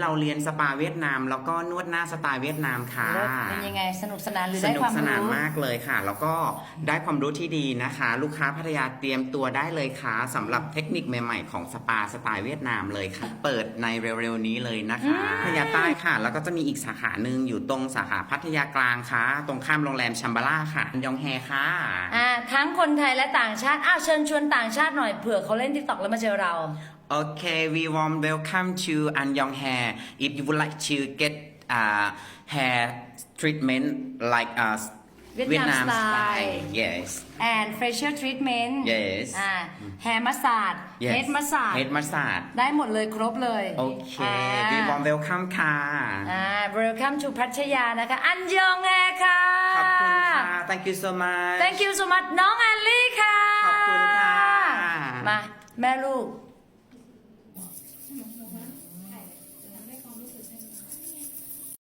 เราเรียนสปาเวียดนาม แล้วก็นวดหน้าสไตล์เวียดนามค่ะ แล้วเป็นยังไงสนุกสนานหรือสได้นุคกวามสนานรู้ มากเลยค่ะ แล้วก็ได้ความรู้ที่ดีนะคะ ลูกค้าพัทยาเตรียมตัวได้เลยค่ะสำหรับเทคนิคใหม่ๆของสปาสไตล์เวียดนามเลยค่ะ เปิดในเร็วๆนี้เลยนะคะพัทยาใต้ค่ะ แล้วก็จะมีอีกสาขาหนึ่งอยู่ตรงสาขาพัทยากลางค่ะ ตรงข้ามโรงแรมชัมบาร่าค่ะยองแฮค่ะ อ่าทั้งคนไทยและต่างชาติ อ้าวเชิญชวนต่างชาติหน่อยเผื่อเขาเล่นทิกตอกแล้วมาเจอเรา Okay, we warm welcome to Anyong Hair. If you would like to get uh, hair treatment like uh, Vietnam style. yes, and facial treatment yes, อ่า hair massage yes. head massage Head massage. ได้หมดเลยครบเลย Okay, อ่า we warm welcome ค่ะ อ่า welcome to พัทยานะคะ อันยองแอค่ะ ขอบคุณค่ะ thank you so much thank you so much น้องอัลลี่ค่ะขอบคุณค่ะ มา แม่ลูก